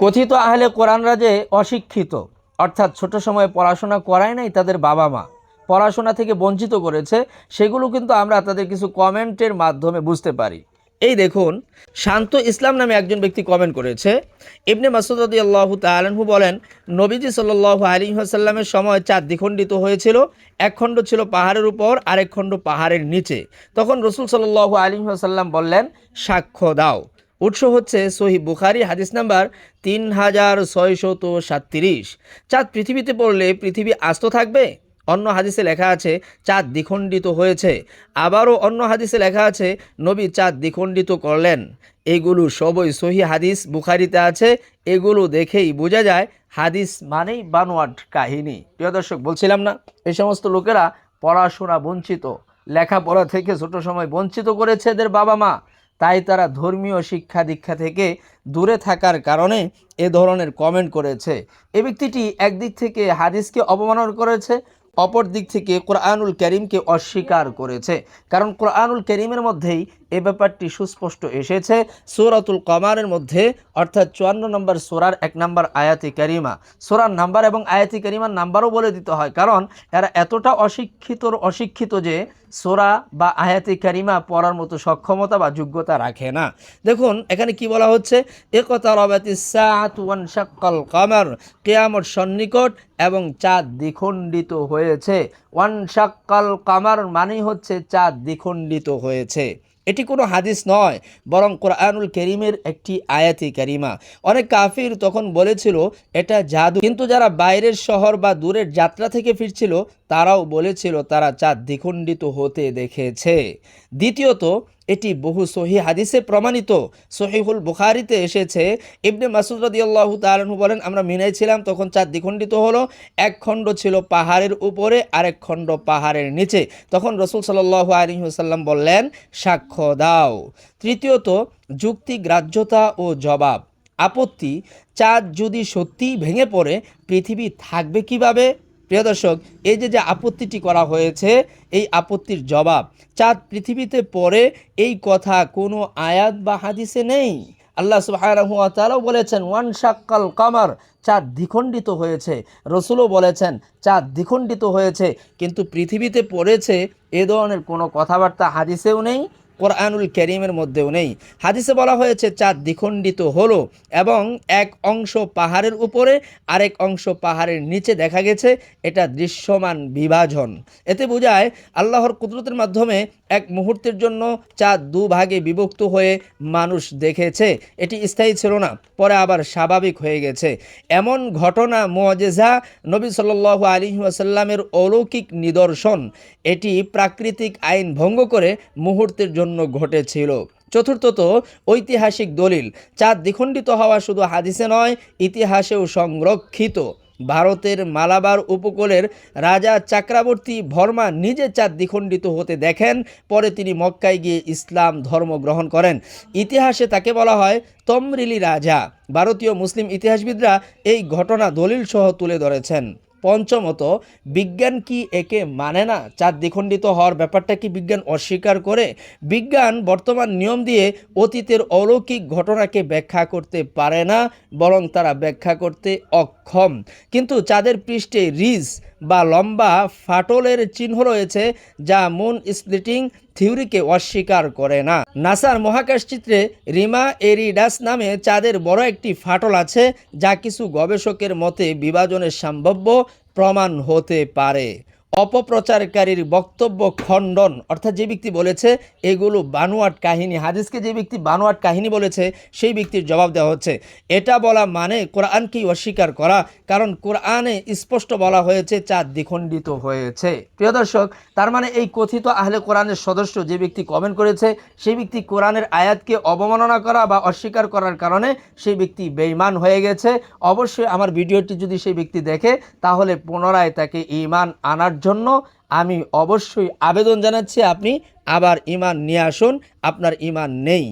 কথিত আহলে কোরআনরা যে অশিক্ষিত, অর্থাৎ ছোট সময়ে পড়াশোনা করায় নাই তাদের বাবা মা, পড়াশোনা থেকে বঞ্চিত করেছে, সেগুলো কিন্তু আমরা তাদের কিছু কমেন্টের মাধ্যমে বুঝতে পারি। এই দেখুন, শান্ত ইসলাম নামে একজন ব্যক্তি কমেন্ট করেছে, ইবনে মাসুদ আল্লাহ তালহু বলেন, নবীজি সাল্লাহ আলী আসাল্লামের সময় চাঁদ দ্বিখণ্ডিত হয়েছিল, এক খণ্ড ছিল পাহাড়ের উপর, আরেক খণ্ড পাহাড়ের নিচে। তখন রসুল সাল্লাহ আলী আসাল্লাম বললেন, সাক্ষ্য দাও। উৎস হচ্ছে সহি বুখারি, হাদিস নাম্বার তিন হাজার ছয়শত সাতত্রিশ। চাঁদ পৃথিবীতে পড়লে পৃথিবী আস্ত থাকবে? অন্য হাদিসে লেখা আছে, চাঁদ দ্বিখণ্ডিত হয়েছে। আবারও অন্য হাদিসে লেখা আছে, নবী চাঁদ দ্বিখণ্ডিত করলেন। এগুলো সবই সহি হাদিস, বুখারিতে আছে। এগুলো দেখেই বোঝা যায়, হাদিস মানেই বানোয়াট কাহিনী। প্রিয় দর্শক, বলছিলাম না এই সমস্ত লোকেরা পড়াশোনা বঞ্চিত। লেখাপড়া থেকে ছোট সময় বঞ্চিত করেছে এদের বাবা মা তাই তারা ধর্মীয় শিক্ষা দীক্ষা থেকে দূরে থাকার কারণে এ ধরনের কমেন্ট করেছে। এ ব্যক্তিটি একদিক থেকে হাদিসকে অপমানন করেছে অপর দিক থেকে কোরআনুল করিমকে অস্বীকার করেছে। কারণ কোরআনুল করিমের মধ্যেই এ ব্যাপারটি সুস্পষ্ট এসেছে। সৌরাতুল কমারের মধ্যে, অর্থাৎ চুয়ান্ন নম্বর সোরার এক নম্বর আয়াতি করিমা। সোরার নাম্বার এবং আয়াতি করিমার নাম্বারও বলে দিতে হয়, কারণ এরা এতটা অশিক্ষিত অশিক্ষিত যে সোরা বা আয়াতি কারিমা পড়ার মতো সক্ষমতা বা যোগ্যতা রাখে না। দেখুন, এখানে কি বলা হচ্ছে? একতা রবাতি সাতুয়ান শাক্কাল কামার, কেয়ামত সন্নিকট এবং চাঁদ দ্বিখণ্ডিত হয়েছে। ওয়ান শাক্কাল কামার মানেই হচ্ছে চাঁদ দ্বিখণ্ডিত হয়েছে। এটি কোনো হাদিস নয়, বরং কোরআনুল করিমের একটি আয়াতি কারিমা। অনেক কাফির তখন বলেছিল, এটা জাদু। কিন্তু যারা বাইরের শহর বা দূরের যাত্রা থেকে ফিরছিল, তারাও বলেছিল, তারা চাঁদ দ্বিখণ্ডিত হতে দেখেছে। দ্বিতীয়ত এটি বহু সহি হাদিসে প্রমাণিত। সহিহুল বুখারিতে এসেছে, ইবনে মাসুদ রদিয়াল্লাহু তালু বলেন, আমরা মিনাই ছিলাম, তখন চাঁদ দ্বিখণ্ডিত হলো। এক খণ্ড ছিল পাহাড়ের উপরে, আরেক খণ্ড পাহাড়ের নিচে। তখন রসুল সাল্লাল্লাহু আলাইহি ওয়াসাল্লাম বললেন, সাক্ষ্য দাও। তৃতীয়ত, যুক্তি, গ্রাহ্যতা ও জবাব। আপত্তি, চাঁদ যদি সত্যিই ভেঙে পড়ে, পৃথিবী থাকবে কীভাবে? প্রিয় দর্শক, এই যে যে আপত্তিটি করা হয়েছে, এই আপত্তির জবাব চাঁদ পৃথিবীতে পড়ে এই কথা কোনো আয়াত বা হাদিসে নেই। আল্লাহ সুবাহ বলেছেন, ওয়ান শাক্কাল কামার চাঁদ দ্বিখণ্ডিত হয়েছে। রসুলও বলেছেন, চাঁদ দ্বিখণ্ডিত হয়েছে কিন্তু পৃথিবীতে পড়েছে এ ধরনের কোনো কথাবার্তা হাদিসেও নেই। কোরআনুল করিমের মধ্যেও নেই। হাদিসে বলা হয়েছে, চাঁদ দ্বিখণ্ডিত হলো এবং এক অংশ পাহাড়ের উপরে, আরেক অংশ পাহাড়ের নিচে দেখা গেছে। এটা দৃশ্যমান বিভাজন। এতে বোঝায়, আল্লাহর কুদরতের মাধ্যমে এক মুহূর্তের জন্য চাঁদ দুভাগে বিভক্ত হয়ে মানুষ দেখেছে। এটি স্থায়ী ছিল না, পরে আবার স্বাভাবিক হয়ে গেছে। এমন ঘটনা মোয়াজেজা নবী সাল আলী ওয়াসাল্লামের অলৌকিক নিদর্শন। এটি প্রাকৃতিক আইন ভঙ্গ করে মুহূর্তের জন্য ঘটেছিল। চতুর্থত, ঐতিহাসিক দলিল। চাঁদ দ্বিখণ্ডিত হওয়া শুধু হাদিসে নয়, ইতিহাসেও সংরক্ষিত। ভারতের মালাবার উপকূলের রাজা চক্রবর্তী ভর্মা নিজে চাঁদ দ্বিখণ্ডিত হতে দেখেন, পরে তিনি মক্কায় গিয়ে ইসলাম ধর্ম গ্রহণ করেন। ইতিহাসে তাকে বলা হয় তমরিলি রাজা। ভারতীয় মুসলিম ইতিহাসবিদরা এই ঘটনা দলিল সহ তুলে ধরেছেন। পঞ্চমত, বিজ্ঞান কি একে মানে না? চার দ্বিখণ্ডিত হওয়ার ব্যাপারটা কি বিজ্ঞান অস্বীকার করে? বিজ্ঞান বর্তমান নিয়ম দিয়ে অতীতের অলৌকিক ঘটনাকে ব্যাখ্যা করতে পারে না, বরং তারা ব্যাখ্যা করতে অক্ষম কিন্তু চাঁদের পৃষ্ঠে রিজ বা লম্বা ফাটলের চিহ্ন রয়েছে যা মুন স্প্লিটিং থিওরিকে অস্বীকার করে না। নাসার মহাকাশ চিত্রে রিমা এরিডাস নামে চাঁদের বড় একটি ফাটল আছে যা কিছু গবেষকের মতে বিভাজনের সম্ভাব্য প্রমাণ হতে পারে। অপপ্রচারকারীর বক্তব্য খণ্ডন। অর্থাৎ যে ব্যক্তি বলেছে, এগুলো বানোয়াট কাহিনী। হাদিসকে যে ব্যক্তি বানোয়াট কাহিনী বলেছে, সেই ব্যক্তির জবাব দেওয়া হচ্ছে। এটা বলা মানে কোরআনকেই অস্বীকার করা, কারণ কোরআনে স্পষ্ট বলা হয়েছে, চাঁদ দ্বিখণ্ডিত হয়েছে। প্রিয় দর্শক, তার মানে এই কথিত আহলে কোরআনের সদস্য যে ব্যক্তি কমেন্ট করেছে, সেই ব্যক্তি কোরআনের আয়াতকে অবমাননা করা বা অস্বীকার করার কারণে সেই ব্যক্তি বেঈমান হয়ে গেছে। অবশ্যই আমার ভিডিওটি যদি সেই ব্যক্তি দেখে, তাহলে পুনরায় তাকে ইমান আনার জন্য আমি অবশ্যই আবেদন জানাচ্ছি, আপনি আবার ইমান নিয়ে আসুন, আপনার ইমান নেই।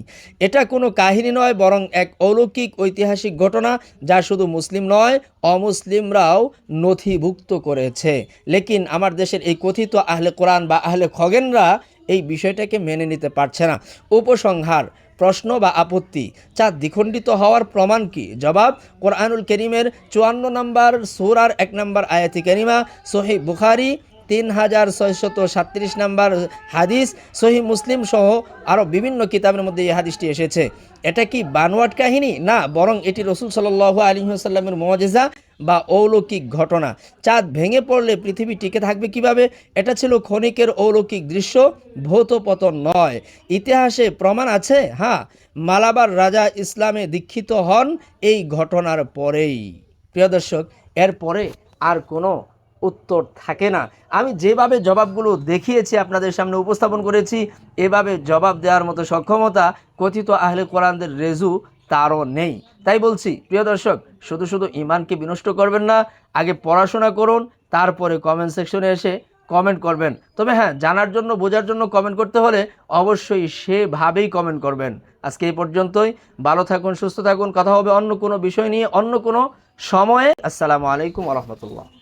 এটা কোনো কাহিনী নয়, বরং এক অলৌকিক ঐতিহাসিক ঘটনা যা শুধু মুসলিম নয়, অমুসলিমরাও নথিভুক্ত করেছে। লেকিন আমার দেশের এই কথিত আহলে কোরআন বা আহলে খগেনরা এই বিষয়টাকে মেনে নিতে পারছে না। উপসংহার প্রশ্ন বা আপত্তি চাঁদ দ্বিখণ্ডিত হওয়ার প্রমাণ কি? জবাব, কোরআনুল করিমের চুয়ান্ন নম্বর, সুরার এক নম্বর আয়াতি করিমা সোহেব বুখারি তিন হাজার ছয়শত সাতত্রিশ নাম্বার হাদিস, সহি মুসলিম সহ আরও বিভিন্ন কিতাবের মধ্যে এই হাদিসটি এসেছে। এটা কি বানোয়াট কাহিনী? না, বরং এটি রসুল সাল্লাহ আলী সাল্লামের মজেজা বা অলৌকিক ঘটনা। চাঁদ ভেঙে পড়লে পৃথিবী টিকে থাকবে কীভাবে? এটা ছিল ক্ষণিকের অলৌকিক দৃশ্য ভৌত পতন নয়। ইতিহাসে প্রমাণ আছে? হ্যাঁ মালাবার রাজা ইসলামে দীক্ষিত হন এই ঘটনার পরেই। প্রিয় দর্শক, এরপরে আর কোনো উত্তর থাকে না। আমি যেভাবে জবাবগুলো দেখিয়েছি আপনাদের সামনে উপস্থাপন করেছি, এভাবে জবাব দেওয়ার মতো সক্ষমতা কথিত আহলে কোরআনদের রেজু তারও নেই। তাই বলছি, প্রিয় দর্শক, শুধু শুধু ইমানকে বিনষ্ট করবেন না, আগে পড়াশোনা করুন, তারপরে কমেন্ট সেকশনে এসে কমেন্ট করবেন। তবে হ্যাঁ জানার জন্য, বোঝার জন্য কমেন্ট করতে হলে অবশ্যই সেভাবেই কমেন্ট করবেন। আজকে এই পর্যন্তই। ভালো থাকুন, সুস্থ থাকুন। কথা হবে অন্য কোনো বিষয় নিয়ে, অন্য কোনো সময়ে। আসসালামু আলাইকুম রহমতুল্লাহ।